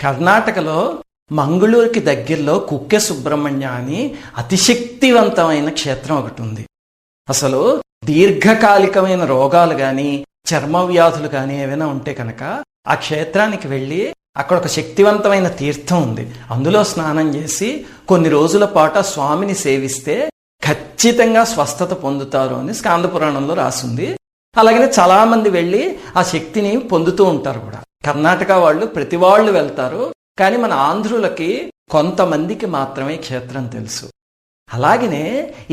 కర్ణాటకలో మంగళూరుకి దగ్గరలో కుక్కె సుబ్రహ్మణ్య అని అతిశక్తివంతమైన క్షేత్రం ఒకటి ఉంది. అసలు దీర్ఘకాలికమైన రోగాలు కానీ చర్మ వ్యాధులు కానీ ఏవైనా ఉంటే కనుక ఆ క్షేత్రానికి వెళ్ళి అక్కడ ఒక శక్తివంతమైన తీర్థం ఉంది. అందులో స్నానం చేసి కొన్ని రోజుల పాటు ఆ స్వామిని సేవిస్తే ఖచ్చితంగా స్వస్థత పొందుతారు అని స్కాంద పురాణంలో రాసింది. అలాగనే చాలామంది వెళ్ళి ఆ శక్తిని పొందుతూ ఉంటారు కూడా. కర్ణాటక వాళ్ళు ప్రతి వాళ్ళు వెళ్తారు కానీ మన ఆంధ్రులకి కొంతమందికి మాత్రమే క్షేత్రం తెలుసు. అలాగనే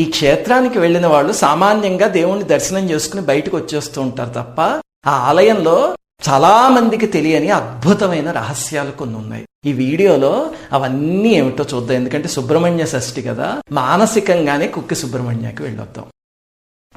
ఈ క్షేత్రానికి వెళ్ళిన వాళ్ళు సామాన్యంగా దేవుణ్ణి దర్శనం చేసుకుని బయటకు వచ్చేస్తూ ఉంటారు తప్ప ఆ ఆలయంలో చాలా మందికి తెలియని అద్భుతమైన రహస్యాలు కొన్ని ఉన్నాయి. ఈ వీడియోలో అవన్నీ ఏమిటో చూద్దాం. ఎందుకంటే సుబ్రహ్మణ్య షష్ఠి కదా మానసికంగానే కుక్కి సుబ్రహ్మణ్యకి వెళ్ళొద్దాం.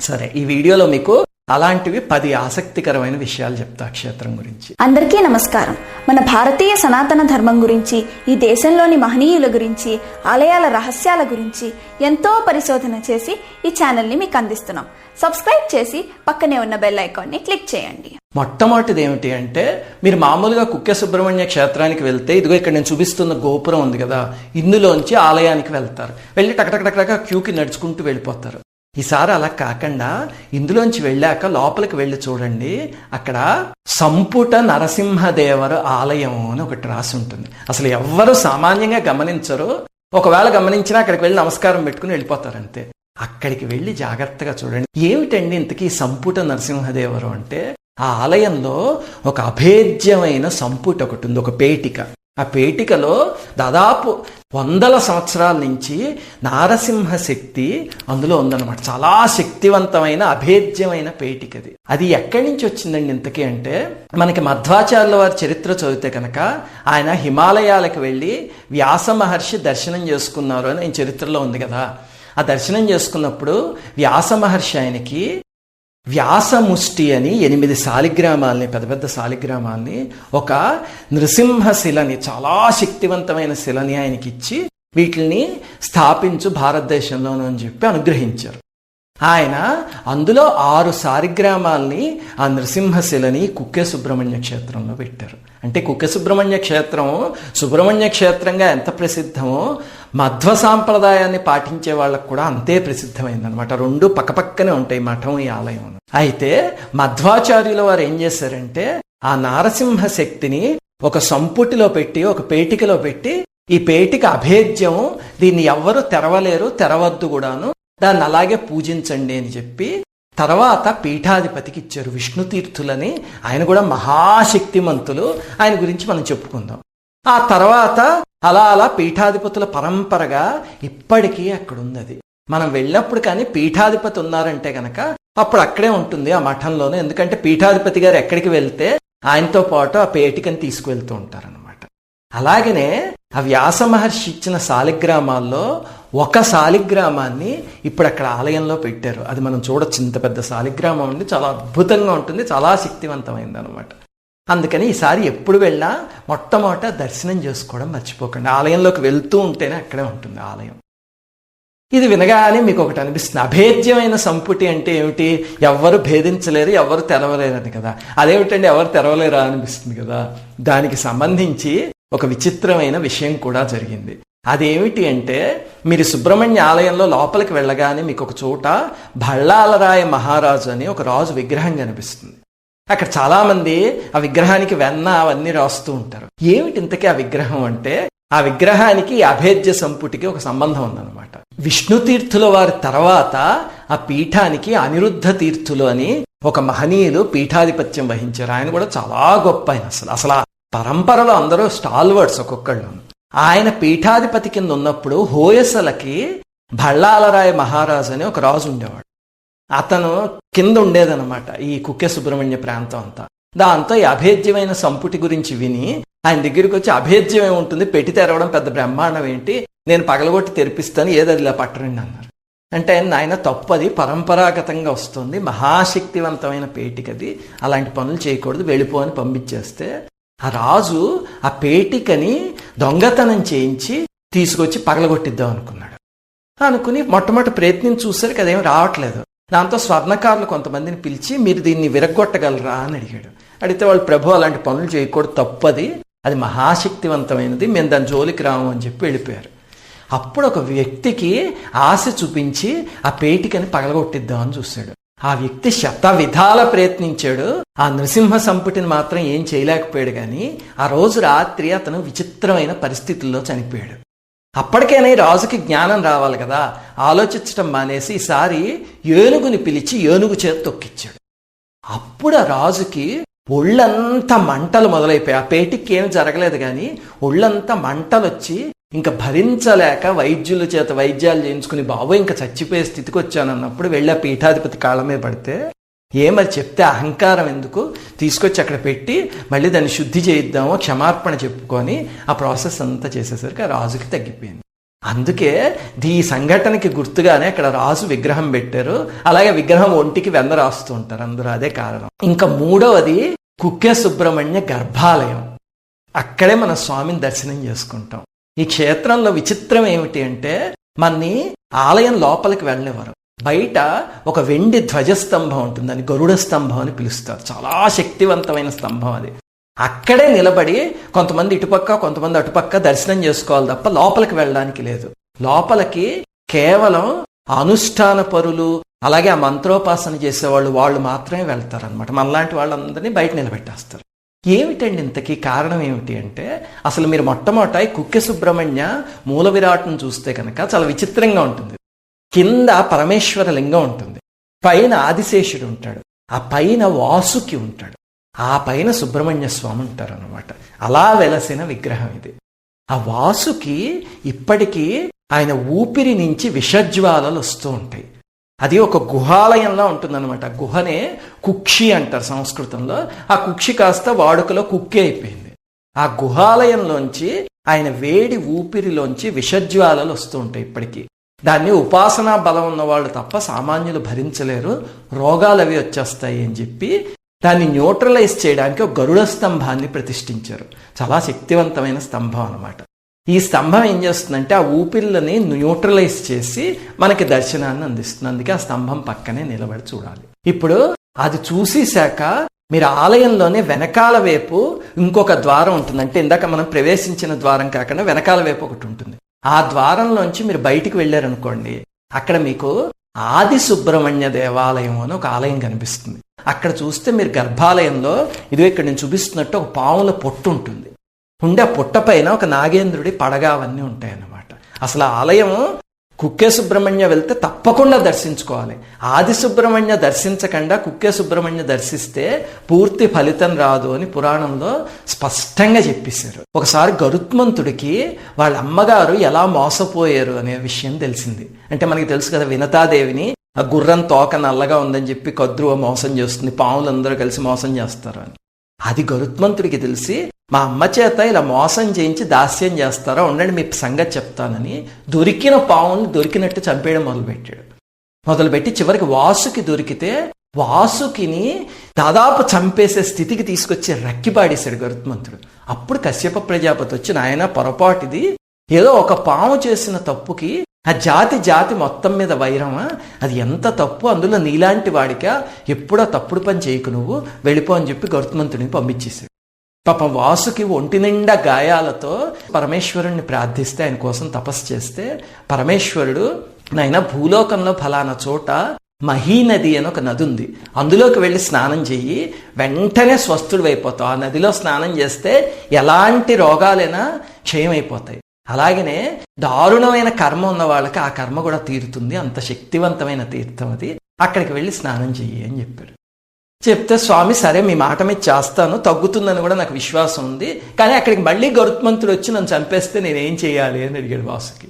సరే ఈ వీడియోలో మీకు అలాంటివి పది ఆసక్తికరమైన విషయాలు చెప్తా క్షేత్రం గురించి. అందరికీ నమస్కారం. మన భారతీయ సనాతన ధర్మం గురించి ఈ దేశంలోని మహనీయుల గురించి ఆలయాల రహస్యాల గురించి ఎంతో పరిశోధన చేసి ఈ ఛానల్ని మీకు అందిస్తున్నాం. సబ్స్క్రైబ్ చేసి పక్కనే ఉన్న బెల్ ఐకాన్ని క్లిక్ చేయండి. మొట్టమొదటిది ఏమిటి అంటే మీరు మామూలుగా కుక్కె సుబ్రహ్మణ్య క్షేత్రానికి వెళ్తే ఇదిగో ఇక్కడ నేను చూపిస్తున్న గోపురం ఉంది కదా ఇందులోంచి ఆలయానికి వెళ్తారు. వెళ్ళి టకటకటక క్యూకి నడుచుకుంటూ వెళ్ళిపోతారు. ఈసారి అలా కాకుండా ఇందులోంచి వెళ్ళాక లోపలికి వెళ్ళి చూడండి. అక్కడ సంపుట నరసింహదేవర ఆలయం అని ఒకటి రాసి ఉంటుంది. అసలు ఎవ్వరు సామాన్యంగా గమనించరు. ఒకవేళ గమనించినా అక్కడికి వెళ్ళి నమస్కారం పెట్టుకుని వెళ్ళిపోతారు అంతే. అక్కడికి వెళ్ళి జాగ్రత్తగా చూడండి. ఏమిటండి ఇంతకీ సంపుట నరసింహదేవరు అంటే? ఆ ఆలయంలో ఒక అభేద్యమైన సంపుట ఒకటి ఉంది ఒక పేటిక. ఆ పేటికలో దాదాపు వందల సంవత్సరాల నుంచి నారసింహ శక్తి అందులో ఉందన్నమాట. చాలా శక్తివంతమైన అభేద్యమైన పేటికది అది ఎక్కడి నుంచి వచ్చిందండి ఇంతకీ అంటే మనకి మధ్వాచార్యుల వారి చరిత్ర చదివితే కనుక ఆయన హిమాలయాలకు వెళ్ళి వ్యాస మహర్షి దర్శనం చేసుకున్నారు అని ఆయన చరిత్రలో ఉంది కదా. ఆ దర్శనం చేసుకున్నప్పుడు వ్యాస మహర్షి ఆయనకి వ్యాసముష్టి అని ఎనిమిది సాలిగ్రామాల్ని పెద్ద పెద్ద సాలిగ్రామాల్ని ఒక నృసింహ శిలని చాలా శక్తివంతమైన శిలని ఆయనకి ఇచ్చి వీటిని స్థాపించు భారతదేశంలోనూ అని చెప్పి అనుగ్రహించారు. ఆయన అందులో ఆరు సారిగ్రామాల్ని ఆ నృసింహశిలని కుక్కె సుబ్రహ్మణ్య క్షేత్రంలో పెట్టారు. అంటే కుక్కె సుబ్రహ్మణ్య క్షేత్రం సుబ్రహ్మణ్య క్షేత్రంగా ఎంత ప్రసిద్ధమో మధ్వ సాంప్రదాయాన్ని పాటించే వాళ్ళకు కూడా అంతే ప్రసిద్ధమైందనమాట రెండు పక్కపక్కనే ఉంటాయి మఠం ఈ ఆలయం. అయితే మధ్వాచార్యుల వారు ఏం చేశారంటే ఆ నారసింహ శక్తిని ఒక సంపుటిలో పెట్టి ఒక పేటికలో పెట్టి ఈ పేటిక అభేద్యం దీన్ని ఎవ్వరు తెరవలేరు తెరవద్దు కూడాను దాన్ని అలాగే పూజించండి అని చెప్పి తర్వాత పీఠాధిపతికి ఇచ్చారు విష్ణు తీర్థులని. ఆయన కూడా మహాశక్తిమంతులు. ఆయన గురించి మనం చెప్పుకుందాం. ఆ తర్వాత అలా అలా పీఠాధిపతుల పరంపరగా ఇప్పటికీ అక్కడున్నది. అది మనం వెళ్ళినప్పుడు కానీ పీఠాధిపతి ఉన్నారంటే గనక అప్పుడు అక్కడే ఉంటుంది ఆ మఠంలోనే. ఎందుకంటే పీఠాధిపతి గారు ఎక్కడికి వెళ్తే ఆయనతో పాటు ఆ పేటికని తీసుకువెళ్తూ ఉంటారనమాట అలాగనే ఆ వ్యాస మహర్షి ఇచ్చిన శాలిగ్రామాల్లో ఒక శాలిగ్రామాన్ని ఇప్పుడు అక్కడ ఆలయంలో పెట్టారు. అది మనం చూడొచ్చు ఇంత పెద్ద సాలిగ్రామం ఉంది. చాలా అద్భుతంగా ఉంటుంది చాలా శక్తివంతమైంది అనమాట అందుకని ఈసారి ఎప్పుడు వెళ్ళినా మొట్టమొదట దర్శనం చేసుకోవడం మర్చిపోకండి. ఆలయంలోకి వెళ్తూ ఉంటేనే అక్కడే ఉంటుంది ఆలయం. ఇది వినగానే మీకు ఒకటి అనిపిస్తుంది. అభేద్యమైన సంపుటి అంటే ఏమిటి? ఎవ్వరు భేదించలేరు ఎవరు తెరవలేరని కదా. అదేమిటండి ఎవరు తెరవలేరా అనిపిస్తుంది కదా? దానికి సంబంధించి ఒక విచిత్రమైన విషయం కూడా జరిగింది. అదేమిటి అంటే మీరు సుబ్రహ్మణ్య ఆలయంలో లోపలికి వెళ్ళగానే మీకు ఒక చోట భళ్ళాలరాయ మహారాజు అని ఒక రాజు విగ్రహం కనిపిస్తుంది. అక్కడ చాలా మంది ఆ విగ్రహానికి వెన్న అవన్నీ రాస్తూ ఉంటారు. ఏమిటి ఇంతకీ ఆ విగ్రహం అంటే? ఆ విగ్రహానికి అభేద్య సంపుటికి ఒక సంబంధం ఉందన్నమాట. విష్ణు తీర్థుల వారి తర్వాత ఆ పీఠానికి అనిరుద్ధ తీర్థులు అని ఒక మహనీయులు పీఠాధిపత్యం వహించారు. ఆయన కూడా చాలా గొప్ప ఆయన అసలు. అసలు ఆ పరంపరలో అందరూ స్టాల్వర్డ్స్ ఒక్కొక్కళ్ళు. ఆయన పీఠాధిపతి కింద ఉన్నప్పుడు హోయసలకి భళ్ళాలరాయ మహారాజు అని ఒక రాజు ఉండేవాడు. అతను కింద ఉండేదనమాట ఈ కుక్కె సుబ్రహ్మణ్య ప్రాంతం అంతా. దాంతో ఈ అభేద్యమైన సంపుటి గురించి విని ఆయన దగ్గరికి వచ్చి అభేద్యం ఏముంటుంది? పెట్టి తెరవడం పెద్ద బ్రహ్మాండం ఏంటి? నేను పగలగొట్టి తెరిపిస్తాను ఏదది ఇలా పట్టరండి అన్నారు. అంటే ఆయన తప్పది పరంపరాగతంగా వస్తుంది మహాశక్తివంతమైన పేటికది. అలాంటి పనులు చేయకూడదు వెళ్ళిపో అని పంపించేస్తే ఆ రాజు ఆ పేటికని దొంగతనం చేయించి తీసుకొచ్చి పగలగొట్టిద్దాం అనుకున్నాడు. అనుకుని మొట్టమొదటి ప్రయత్నం చూసరికి అదేం రావట్లేదు. దాంతో స్వర్ణకారులు కొంతమందిని పిలిచి మీరు దీన్ని విరగొట్టగలరా అని అడిగాడు. అడిగితే వాళ్ళు ప్రభు అలాంటి పనులు చేయకూడదు తప్పది. అది మహాశక్తివంతమైనది. మేము దాని జోలికి రాము అని చెప్పి వెళ్ళిపోయారు. అప్పుడు ఒక వ్యక్తికి ఆశ చూపించి ఆ పేటికని పగలగొట్టిద్దామని చూశాడు. ఆ వ్యక్తి శత విధాల ప్రయత్నించాడు. ఆ నృసింహ సంపుటిని మాత్రం ఏం చేయలేకపోయాడు కానీ ఆ రోజు రాత్రి అతను విచిత్రమైన పరిస్థితుల్లో చనిపోయాడు. అప్పటికైనా రాజుకి జ్ఞానం రావాలి కదా. ఆలోచించడం మానేసి ఈసారి ఏనుగుని పిలిచి ఏనుగు చేతి తొక్కిచ్చాడు. అప్పుడు ఆ రాజుకి ఒళ్ళంతా మంటలు మొదలైపోయాయి ఆ పేటికి ఏం జరగలేదు కానీ ఒళ్ళంతా మంటలు వచ్చి ఇంకా భరించలేక వైద్యుల చేత వైద్యాలు చేయించుకుని బాబు ఇంకా చచ్చిపోయే స్థితికి వచ్చానన్నప్పుడు వెళ్ళి ఆ పీఠాధిపతి కాలమే పడితే ఏ ఏమని చెప్తే అహంకారం ఎందుకు? తీసుకొచ్చి అక్కడ పెట్టి మళ్ళీ దాన్ని శుద్ధి చేయిద్దాము క్షమార్పణ చెప్పుకొని ఆ ప్రాసెస్ అంతా చేసేసరికి ఆ రాజుకి తగ్గిపోయింది. అందుకే ఈ సంఘటనకి గుర్తుగానే అక్కడ రాజు విగ్రహం పెట్టారు. అలాగే విగ్రహం ఒంటికి వెంద రాస్తూ ఉంటారు. అందరూ అదే కారణం. ఇంకా మూడవది కుక్కే సుబ్రహ్మణ్య గర్భాలయం. అక్కడే మన స్వామిని దర్శనం చేసుకుంటాం. ఈ క్షేత్రంలో విచిత్రం ఏమిటి అంటే మన్ని ఆలయం లోపలికి వెళ్ళనివ్వరు. బయట ఒక వెండి ధ్వజస్తంభం ఉంటుంది దాన్ని గరుడ స్తంభం అని పిలుస్తారు. చాలా శక్తివంతమైన స్తంభం అది. అక్కడే నిలబడి కొంతమంది ఇటుపక్క కొంతమంది అటుపక్క దర్శనం చేసుకోవాలి తప్ప లోపలికి వెళ్ళడానికి లేదు. లోపలికి కేవలం అనుష్ఠాన పరులు అలాగే ఆ మంత్రోపాసన చేసేవాళ్ళు వాళ్ళు మాత్రమే వెళ్తారనమాట మనలాంటి వాళ్ళందరినీ బయట నిలబెట్టేస్తారు. ఏమిటండి ఇంతకీ కారణం ఏమిటి అంటే అసలు మీరు మొట్టమొదట కుక్కె సుబ్రహ్మణ్య మూల విరాట్ను చూస్తే కనుక చాలా విచిత్రంగా ఉంటుంది. కింద పరమేశ్వర లింగం ఉంటుంది. పైన ఆదిశేషుడు ఉంటాడు. ఆ పైన వాసుకి ఉంటాడు. ఆ పైన సుబ్రహ్మణ్య స్వామి ఉంటారు అనమాట అలా వెలసిన విగ్రహం ఇది. ఆ వాసుకి ఇప్పటికీ ఆయన ఊపిరి నుంచి విషజ్వాలలు వస్తూ ఉంటాయి. అది ఒక గుహాలయంలో ఉంటుందన్నమాట. గుహనే కుక్షి అంటారు సంస్కృతంలో. ఆ కుక్షి కాస్త వాడుకలో కుక్కి అయిపోయింది. ఆ గుహాలయంలోంచి ఆయన వేడి ఊపిరిలోంచి విషజ్వాలలు వస్తూ ఉంటాయి ఇప్పటికీ. దాన్ని ఉపాసనా బలం ఉన్న వాళ్ళు తప్ప సామాన్యులు భరించలేరు. రోగాలు అవి వచ్చేస్తాయి అని చెప్పి దాన్ని న్యూట్రలైజ్ చేయడానికి ఒక గరుడ స్తంభాన్ని ప్రతిష్ఠించారు. చాలా శక్తివంతమైన స్తంభం అన్నమాట. ఈ స్తంభం ఏం చేస్తుందంటే ఆ ఊపిళ్ళని న్యూట్రలైజ్ చేసి మనకి దర్శనాన్ని అందిస్తుంది. అందుకే ఆ స్తంభం పక్కనే నిలబడి చూడాలి. ఇప్పుడు అది చూసేశాక మీరు ఆలయంలోనే వెనకాల వైపు ఇంకొక ద్వారం ఉంటుంది అంటే ఇందాక మనం ప్రవేశించిన ద్వారం కాకుండా వెనకాల వైపు ఒకటి ఉంటుంది. ఆ ద్వారంలోంచి మీరు బయటికి వెళ్ళారనుకోండి అక్కడ మీకు ఆది సుబ్రహ్మణ్య దేవాలయం అని ఒక ఆలయం కనిపిస్తుంది. అక్కడ చూస్తే మీరు గర్భాలయంలో ఇదిగో ఇక్కడ నేను చూపిస్తున్నట్టు ఒక పాముల పొట్టు ఉంటుంది. ఉండే ఆ పుట్ట పైన ఒక నాగేంద్రుడి పడగ అవన్నీ ఉంటాయన్నమాట. అసలు ఆ ఆలయం కుక్కే సుబ్రహ్మణ్య వెళ్తే తప్పకుండా దర్శించుకోవాలి. ఆది సుబ్రహ్మణ్య దర్శించకుండా కుక్కే సుబ్రహ్మణ్య దర్శిస్తే పూర్తి ఫలితం రాదు అని పురాణంలో స్పష్టంగా చెప్పేశారు. ఒకసారి గరుత్మంతుడికి వాళ్ళ అమ్మగారు ఎలా మోసపోయారు అనే విషయం తెలిసింది. అంటే మనకి తెలుసు కదా వినతాదేవిని ఆ గుర్రం తోక నల్లగా ఉందని చెప్పి కద్రువ మోసం చేస్తుంది పాములందరూ కలిసి మోసం చేస్తారు అని. అది గరుత్మంతుడికి తెలిసి మా అమ్మ చేత ఇలా మోసం చేయించి దాస్యం చేస్తారా? ఉండండి మీ సంగతి చెప్తానని దొరికిన పావుని దొరికినట్టు చంపేయడం మొదలుపెట్టాడు. మొదలుపెట్టి చివరికి వాసుకి దొరికితే వాసుకిని దాదాపు చంపేసే స్థితికి తీసుకొచ్చి రక్కిపాడేశాడు గరుత్మంతుడు. అప్పుడు కశ్యప ప్రజాపతి వచ్చి నాయన పొరపాటిది. ఏదో ఒక పాము చేసిన తప్పుకి ఆ జాతి జాతి మొత్తం మీద వైరమా అది ఎంత తప్పు అందులో నీలాంటి వాడిక? ఎప్పుడో తప్పుడు పని చేయకు నువ్వు వెళ్ళిపో అని చెప్పి గరుత్మంతుడిని పంపించేశాడు. పాపం వాసుకి ఒంటి నిండా గాయాలతో పరమేశ్వరుణ్ణి ప్రార్థిస్తే ఆయన కోసం తపస్సు చేస్తే పరమేశ్వరుడు నాయన భూలోకంలో ఫలానా చోట మహీనది అని ఒక నది ఉంది. అందులోకి వెళ్ళి స్నానం చెయ్యి వెంటనే స్వస్థుడు అయిపోతావు. ఆ నదిలో స్నానం చేస్తే ఎలాంటి రోగాలైనా క్షయమైపోతాయి. అలాగనే దారుణమైన కర్మ ఉన్న వాళ్ళకి ఆ కర్మ కూడా తీరుతుంది. అంత శక్తివంతమైన తీర్థం అది. అక్కడికి వెళ్ళి స్నానం చెయ్యి అని చెప్పాడు. చెప్తే స్వామి సరే మీ మాట మీద చేస్తాను. తగ్గుతుందని కూడా నాకు విశ్వాసం ఉంది. కానీ అక్కడికి మళ్ళీ గరుత్మంతుడు వచ్చి నన్ను చంపేస్తే నేనేం చేయాలి అని అడిగాడు వాసుకి.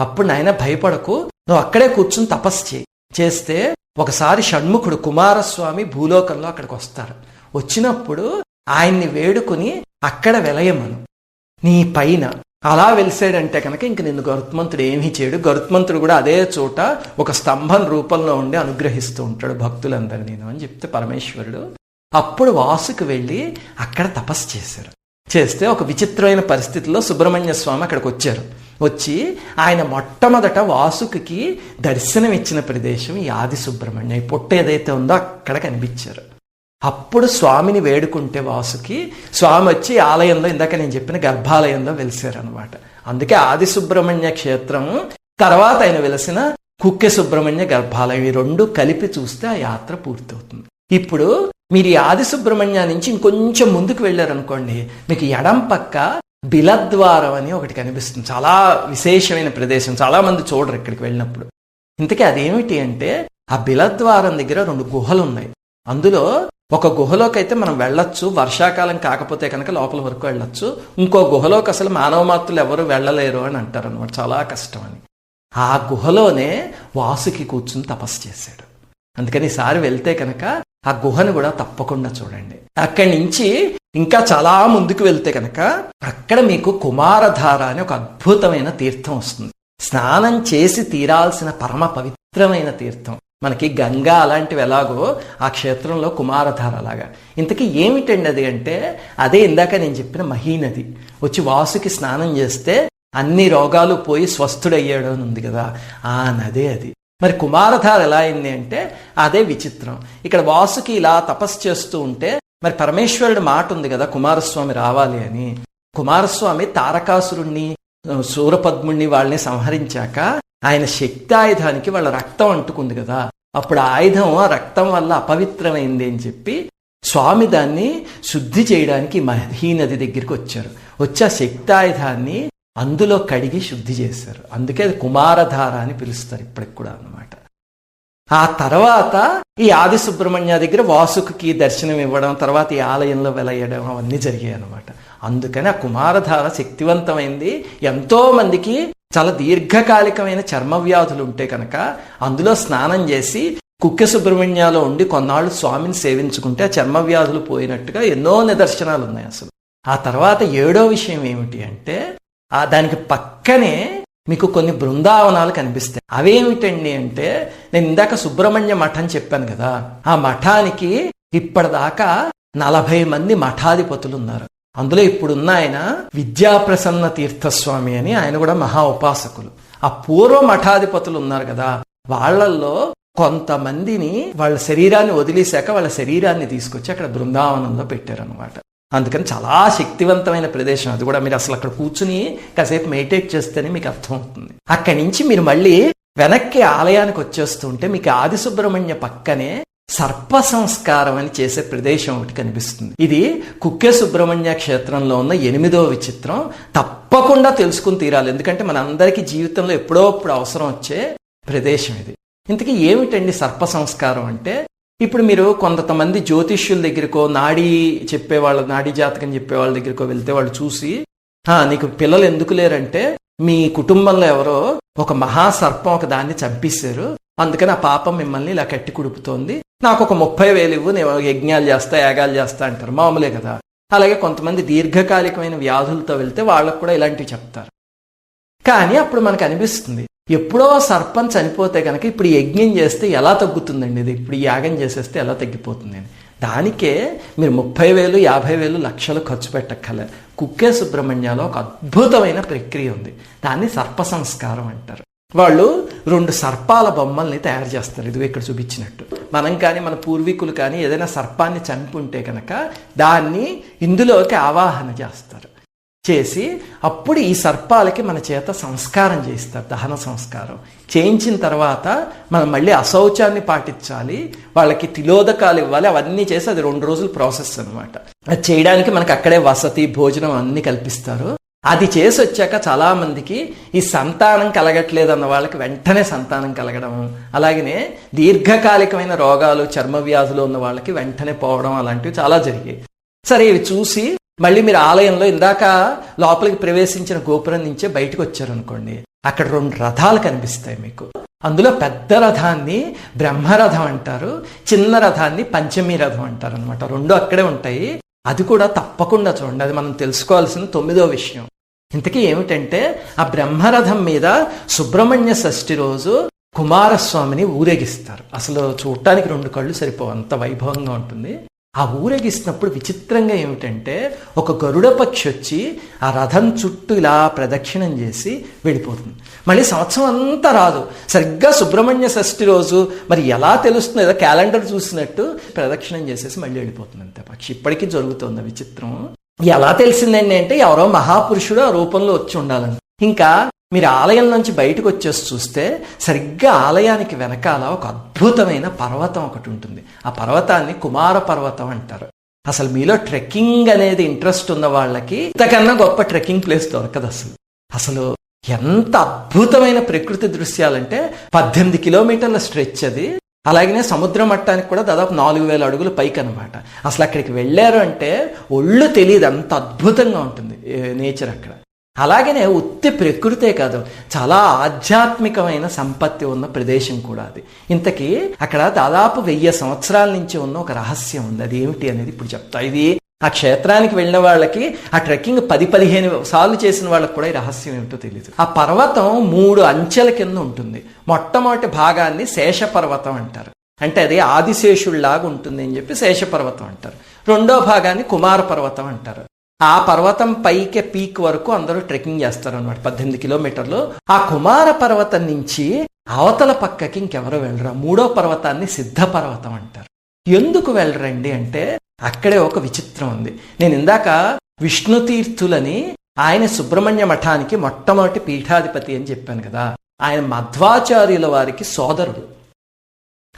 అప్పుడు నాయన భయపడకు. నువ్వు అక్కడే కూర్చుని తపస్సు చేయి చేస్తే ఒకసారి షణ్ముఖుడు కుమారస్వామి భూలోకంలో అక్కడికి వస్తారు. వచ్చినప్పుడు ఆయన్ని వేడుకుని అక్కడ వెలయమను. నీ పైన అలా వెలిసాడంటే కనుక ఇంక నిన్ను గరుత్మంతుడు ఏమీ చేయడు. గరుత్మంతుడు కూడా అదే చోట ఒక స్తంభం రూపంలో ఉండి అనుగ్రహిస్తూ ఉంటాడు భక్తులందరినీ అని చెప్తే పరమేశ్వరుడు అప్పుడు వాసుకు వెళ్ళి అక్కడ తపస్సు చేశారు. చేస్తే ఒక విచిత్రమైన పరిస్థితిలో సుబ్రహ్మణ్య స్వామి అక్కడికి వచ్చారు. వచ్చి ఆయన మొట్టమొదట వాసుకి దర్శనం ఇచ్చిన ప్రదేశం ఈ ఆది సుబ్రహ్మణ్య. ఈ పొట్ట ఏదైతే ఉందో అక్కడ కనిపించారు. అప్పుడు స్వామిని వేడుకుంటే వాసుకి స్వామి వచ్చి ఆలయంలో ఇందాక నేను చెప్పిన గర్భాలయంలో వెలిసారనమాట అందుకే ఆది సుబ్రహ్మణ్య క్షేత్రం తర్వాత ఆయన వెలిసిన కుక్కె సుబ్రహ్మణ్య గర్భాలయం ఈ రెండు కలిపి చూస్తే ఆ యాత్ర పూర్తవుతుంది. ఇప్పుడు మీరు ఈ ఆది సుబ్రహ్మణ్య నుంచి ఇంకొంచెం ముందుకు వెళ్ళారనుకోండి మీకు ఎడం పక్క బిలద్వారం అని ఒకటి కనిపిస్తుంది. చాలా విశేషమైన ప్రదేశం. చాలా మంది చూడరు ఇక్కడికి వెళ్ళినప్పుడు. ఇంతకీ అదేమిటి అంటే ఆ బిలద్వారం దగ్గర రెండు గుహలు ఉన్నాయి అందులో ఒక గుహలోకి అయితే మనం వెళ్ళొచ్చు వర్షాకాలం కాకపోతే కనుక లోపల వరకు వెళ్ళొచ్చు. ఇంకో గుహలోకి అసలు మానవ మాతృలు ఎవరు వెళ్ళలేరు అని అంటారు అనమాట చాలా కష్టం అని. ఆ గుహలోనే వాసుకి కూర్చుని తపస్సు చేశాడు. అందుకని ఈసారి వెళ్తే కనుక ఆ గుహను కూడా తప్పకుండా చూడండి. అక్కడి నుంచి ఇంకా చాలా ముందుకు వెళ్తే కనుక అక్కడ మీకు కుమారధార అని ఒక అద్భుతమైన తీర్థం వస్తుంది. స్నానం చేసి తీరాల్సిన పరమ పవిత్రమైన తీర్థం. మనకి గంగా అలాంటివి ఎలాగో ఆ క్షేత్రంలో కుమారధార అలాగా ఇంతకీ ఏమిటండి అది అంటే? అదే ఇందాక నేను చెప్పిన మహీనది. వచ్చి వాసుకి స్నానం చేస్తే అన్ని రోగాలు పోయి స్వస్థుడయ్యాడు అని ఉంది కదా. ఆ నదే అది. మరి కుమారధార ఎలా అయింది అంటే అదే విచిత్రం. ఇక్కడ వాసుకి ఇలా తపస్సు చేస్తూ ఉంటే మరి పరమేశ్వరుడి మాట ఉంది కదా కుమారస్వామి రావాలి అని. కుమారస్వామి తారకాసురుణ్ణి సూరపద్ముణ్ణి వాళ్ళని సంహరించాక ఆయన శక్తి ఆయుధానికి వాళ్ళ రక్తం అంటుకుంది కదా. అప్పుడు ఆ ఆయుధం ఆ రక్తం వల్ల అపవిత్రమైంది అని చెప్పి స్వామి దాన్ని శుద్ధి చేయడానికి మహీనది దగ్గరికి వచ్చారు. వచ్చి ఆ శక్తి ఆయుధాన్ని అందులో కడిగి శుద్ధి చేశారు. అందుకే అది కుమారధార అని పిలుస్తారు ఇప్పటికి కూడా అన్నమాట. ఆ తర్వాత ఈ ఆది సుబ్రహ్మణ్య దగ్గర వాసుకి దర్శనం ఇవ్వడం తర్వాత ఈ ఆలయంలో వెలయడం అవన్నీ జరిగాయి అనమాట అందుకని ఆ కుమారధార శక్తివంతమైంది. ఎంతో మందికి చాలా దీర్ఘకాలికమైన చర్మ వ్యాధులు ఉంటే కనుక అందులో స్నానం చేసి కుక్కె సుబ్రహ్మణ్యాలో ఉండి కొన్నాళ్ళు స్వామిని సేవించుకుంటే ఆ చర్మ వ్యాధులు పోయినట్టుగా ఎన్నో నిదర్శనాలు ఉన్నాయి అసలు. ఆ తర్వాత ఏడో విషయం ఏమిటి అంటే ఆ దానికి పక్కనే మీకు కొన్ని బృందావనాలు కనిపిస్తాయి. అవేమిటండి అంటే నేను ఇందాక సుబ్రహ్మణ్య మఠం చెప్పాను కదా ఆ మఠానికి ఇప్పటిదాకా నలభై మంది మఠాధిపతులు ఉన్నారు. అందులో ఇప్పుడున్న ఆయన విద్యాప్రసన్న తీర్థస్వామి అని ఆయన కూడా మహా ఉపాసకులు. ఆ పూర్వ మఠాధిపతులు ఉన్నారు కదా వాళ్ళల్లో కొంతమందిని వాళ్ళ శరీరాన్ని వదిలేశాక వాళ్ళ శరీరాన్ని తీసుకొచ్చి అక్కడ బృందావనంలో పెట్టారనమాట అందుకని చాలా శక్తివంతమైన ప్రదేశం. అది కూడా మీరు అసలు అక్కడ కూర్చుని కాసేపు మెడిటేట్ చేస్తేనే మీకు అర్థమవుతుంది. అక్కడి నుంచి మీరు మళ్ళీ వెనక్కి ఆలయానికి వచ్చేస్తుంటే మీకు ఆది సుబ్రహ్మణ్య పక్కనే సర్ప సంస్కారం అని చేసే ప్రదేశం ఒకటి కనిపిస్తుంది. ఇది కుక్కే సుబ్రహ్మణ్య క్షేత్రంలో ఉన్న ఎనిమిదో విచిత్రం. తప్పకుండా తెలుసుకుని తీరాలి. ఎందుకంటే మనందరికీ జీవితంలో ఎప్పుడో అప్పుడు అవసరం వచ్చే ప్రదేశం ఇది. ఇంతకీ ఏమిటండి సర్ప సంస్కారం అంటే? ఇప్పుడు మీరు కొంతమంది జ్యోతిష్యుల దగ్గరకో నాడీ చెప్పేవాళ్ళ నాడీ జాతకం చెప్పే వాళ్ళ దగ్గరకో వెళ్తే వాళ్ళు చూసి నీకు పిల్లలు ఎందుకు లేరంటే మీ కుటుంబంలో ఎవరో ఒక మహాసర్పం ఒక దాన్ని చంపేశారు. అందుకని ఆ పాపం మిమ్మల్ని ఇలా కట్టి కుడుపుతోంది. నాకు ఒక ముప్పై వేలు ఇవ్వు నేను యజ్ఞాలు చేస్తా యాగాలు చేస్తా అంటారు. మామూలే కదా. అలాగే కొంతమంది దీర్ఘకాలికమైన వ్యాధులతో వెళ్తే వాళ్ళకు కూడా ఇలాంటివి చెప్తారు. కానీ అప్పుడు మనకు అనిపిస్తుంది ఎప్పుడో సర్పంచ్ చనిపోతే కనుక ఇప్పుడు యజ్ఞం చేస్తే ఎలా తగ్గుతుందండి ఇది? ఇప్పుడు ఈ యాగం చేసేస్తే ఎలా తగ్గిపోతుంది అని. దానికే మీరు ముప్పై వేలు యాభై వేలు లక్షలు ఖర్చు పెట్టక్కలే కుక్కే సుబ్రహ్మణ్యంలో ఒక అద్భుతమైన ప్రక్రియ ఉంది. దాన్ని సర్ప సంస్కారం అంటారు. వాళ్ళు రెండు సర్పాల బొమ్మల్ని తయారు చేస్తారు. ఇది ఇక్కడ చూపించినట్టు. మనం కానీ మన పూర్వీకులు కానీ ఏదైనా సర్పాన్ని చంపుంటే కనుక దాన్ని ఇందులోకి ఆవాహన చేస్తారు. చేసి అప్పుడు ఈ సర్పాలకి మన చేత సంస్కారం చేయిస్తారు. దహన సంస్కారం. చేయించిన తర్వాత మనం మళ్ళీ అశౌచాన్ని పాటించాలి. వాళ్ళకి తిలోదకాలు ఇవ్వాలి. అవన్నీ చేసి అది రెండు రోజులు ప్రాసెస్ అనమాట అది చేయడానికి మనకు అక్కడే వసతి భోజనం అన్ని కల్పిస్తారు. అది చేసి వచ్చాక చాలా మందికి ఈ సంతానం కలగట్లేదు అన్న వాళ్ళకి వెంటనే సంతానం కలగడం. అలాగనే దీర్ఘకాలికమైన రోగాలు చర్మ వ్యాధులు ఉన్న వాళ్ళకి వెంటనే పోవడం అలాంటివి చాలా జరిగాయి. సరే ఇవి చూసి మళ్ళీ మీరు ఆలయంలో ఇందాక లోపలికి ప్రవేశించిన గోపురం నుంచే బయటకు వచ్చారనుకోండి అక్కడ రెండు రథాలు కనిపిస్తాయి మీకు. అందులో పెద్ద రథాన్ని బ్రహ్మరథం అంటారు చిన్న రథాన్ని పంచమి రథం అంటారు అనమాట రెండు అక్కడే ఉంటాయి. అది కూడా తప్పకుండా చూడండి. అది మనం తెలుసుకోవాల్సిన తొమ్మిదో విషయం. ఇంతకీ ఏమిటంటే ఆ బ్రహ్మరథం మీద సుబ్రహ్మణ్య షష్ఠి రోజు కుమారస్వామిని ఊరేగిస్తారు. అసలు చూడటానికి రెండు కళ్ళు సరిపోవు అంత వైభవంగా ఉంటుంది. ఆ ఊరేగిస్తున్నప్పుడు విచిత్రంగా ఏమిటంటే ఒక గరుడ పక్షి వచ్చి ఆ రథం చుట్టూ ఇలా ప్రదక్షిణం చేసి వెళ్ళిపోతుంది. మళ్ళీ సంవత్సరం అంతా రాదు. సరిగ్గా సుబ్రహ్మణ్య షష్ఠి రోజు మరి ఎలా తెలుస్తుంది ఏదో క్యాలెండర్ చూసినట్టు ప్రదక్షిణం చేసేసి మళ్ళీ వెళ్ళిపోతుంది అంతే. పక్షి ఇప్పటికీ జరుగుతుంది విచిత్రం. ఎలా తెలిసిందండి అంటే ఎవరో మహాపురుషుడు ఆ రూపంలో వచ్చి ఉండాలని ఇంకా మీరు ఆలయం నుంచి బయటకు వచ్చేసి చూస్తే సరిగ్గా ఆలయానికి వెనకాల ఒక అద్భుతమైన పర్వతం ఒకటి ఉంటుంది. ఆ పర్వతాన్ని కుమార పర్వతం అంటారు. అసలు మీలో ట్రెక్కింగ్ అనేది ఇంట్రెస్ట్ ఉన్న వాళ్ళకి ఇంతకన్నా గొప్ప ట్రెక్కింగ్ ప్లేస్ దొరకదు అసలు. అసలు ఎంత అద్భుతమైన ప్రకృతి దృశ్యాలంటే పద్దెనిమిది కిలోమీటర్ల స్ట్రెచ్ అది. అలాగనే సముద్ర మట్టానికి కూడా దాదాపు నాలుగు వేల అడుగులు పైకి అనమాట అసలు అక్కడికి వెళ్ళారు అంటే ఒళ్ళు తెలియదు అంత అద్భుతంగా ఉంటుంది నేచర్ అక్కడ. అలాగనే ఉత్తి ప్రకృతే కాదు చాలా ఆధ్యాత్మికమైన సంపత్తి ఉన్న ప్రదేశం కూడా అది. ఇంతకీ అక్కడ దాదాపు వెయ్యి సంవత్సరాల నుంచి ఉన్న ఒక రహస్యం ఉంది. అది ఏమిటి అనేది ఇప్పుడు చెప్తా. ఇది ఆ క్షేత్రానికి వెళ్ళిన వాళ్ళకి ఆ ట్రెక్కింగ్ పది పదిహేను సార్లు చేసిన వాళ్ళకి కూడా ఈ రహస్యం ఏమిటో తెలియదు ఆ పర్వతం మూడు అంచెల కింద ఉంటుంది. మొట్టమొదటి భాగాన్ని శేష పర్వతం అంటారు. అంటే అది ఆదిశేషుల్లాగా ఉంటుంది అని చెప్పి శేషపర్వతం అంటారు. రెండో భాగాన్ని కుమార పర్వతం అంటారు. ఆ పర్వతం పైకి పీక్ వరకు అందరూ ట్రెక్కింగ్ చేస్తారు అనమాట పద్దెనిమిది కిలోమీటర్లు. ఆ కుమార పర్వతం నుంచి అవతల పక్కకి ఇంకెవరో వెళ్ళరు. మూడో పర్వతాన్ని సిద్ధ పర్వతం అంటారు. ఎందుకు వెళ్ళరండి అంటే అక్కడే ఒక విచిత్రం ఉంది. నేను ఇందాక విష్ణుతీర్థులని ఆయన సుబ్రహ్మణ్య మఠానికి మొట్టమొదటి పీఠాధిపతి అని చెప్పాను కదా. ఆయన మధ్వాచార్యుల వారికి సోదరుడు.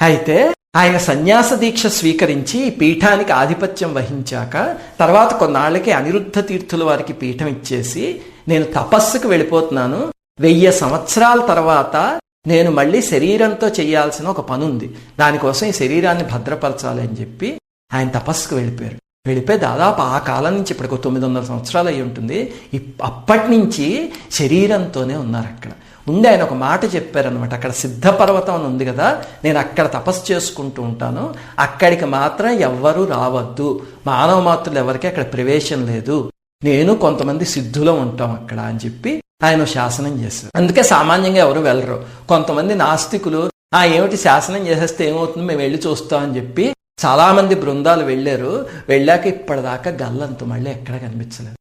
అయితే ఆయన సన్యాస దీక్ష స్వీకరించి పీఠానికి ఆధిపత్యం వహించాక తర్వాత కొన్నాళ్ళకి అనిరుద్ధ తీర్థుల వారికి పీఠం ఇచ్చేసి నేను తపస్సుకు వెళ్ళిపోతున్నాను. వెయ్యి సంవత్సరాల తర్వాత నేను మళ్ళీ శరీరంతో చేయాల్సిన ఒక పనుంది. ఉంది దానికోసం ఈ శరీరాన్ని భద్రపరచాలి అని చెప్పి ఆయన తపస్సుకు వెళ్ళిపోయారు. వెళ్ళిపోయి దాదాపు ఆ కాలం నుంచి ఇప్పటికి తొమ్మిది వందల సంవత్సరాలు అయి ఉంటుంది. ఇప్- అప్పటి నుంచి శరీరంతోనే ఉన్నారు అక్కడ. ఉండి ఆయన ఒక మాట చెప్పారనమాట అక్కడ సిద్ధ పర్వతం అని ఉంది కదా నేను అక్కడ తపస్సు చేసుకుంటూ ఉంటాను. అక్కడికి మాత్రం ఎవ్వరూ రావద్దు. మానవ మాత్రులు ఎవరికి అక్కడ ప్రవేశం లేదు. నేను కొంతమంది సిద్ధులో ఉంటాం అక్కడ అని చెప్పి ఆయన శాసనం చేశారు. అందుకే సామాన్యంగా ఎవరు వెళ్ళరు. కొంతమంది నాస్తికులు ఆ ఏమిటి శాసనం చేసేస్తే ఏమవుతుంది? మేము వెళ్ళి చూస్తాం అని చెప్పి చాలామంది బృందాలు వెళ్ళారు. వెళ్ళాక ఇప్పటిదాకా గల్లంతు మళ్ళీ ఎక్కడ కనిపించలేదు.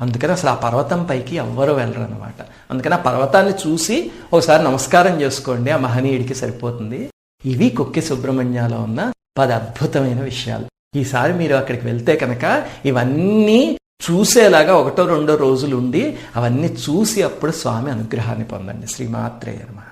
అందుకని అసలు ఆ పర్వతం పైకి ఎవ్వరూ వెళ్ళరు అనమాట అందుకని ఆ పర్వతాన్ని చూసి ఒకసారి నమస్కారం చేసుకోండి ఆ మహనీయుడికి సరిపోతుంది. ఇవి కుక్కి సుబ్రహ్మణ్యాలో ఉన్న పది అద్భుతమైన విషయాలు. ఈసారి మీరు అక్కడికి వెళ్తే కనుక ఇవన్నీ చూసేలాగా ఒకటో రెండో రోజులు ఉండి అవన్నీ చూసి అప్పుడు స్వామి అనుగ్రహాన్ని పొందండి. శ్రీమాత్రేయ నమః.